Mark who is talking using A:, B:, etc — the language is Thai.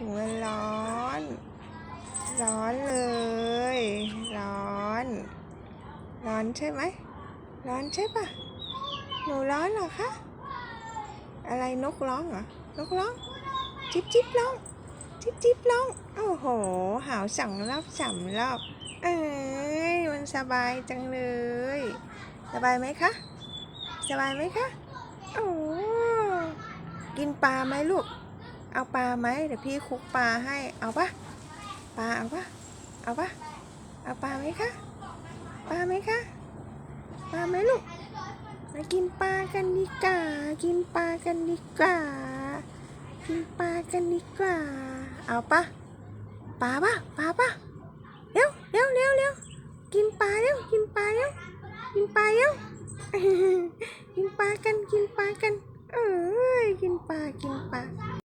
A: ถุงมันร้อนเลย ร้อน ร้อนใช่ไหม ร้อนใช่ปะหนูร้อนเหรอคะ อะไรนกร้องเหรอ นกร้อง จิ๊บจิ๊บร้อง จิ๊บจิ๊บร้อง โอ้โห หาวสองรอบสามรอบ เอ้ย มันสบายจังเลย สบายไหมคะ สบายไหมคะ โอ้ กินปลาไหมลูก เอาปลาไหมเดี๋ยวพี่คลุกปลาให้เอาปะปลาเอาปะเอาปะเอาปลาไหมคะปลาไหมคะปลาไหมลูกมากินปลากันดีกว่ากินปลากันดีกว่ากินปลากันดีกว่าเอาปะปลาปะปลาปะเร็วเร็วเร็วเร็วกินปลาเร็วกินปลาเร็วกินปลาเร็วกินปลากันกินปลากันเอ้ยกินปลากินปลา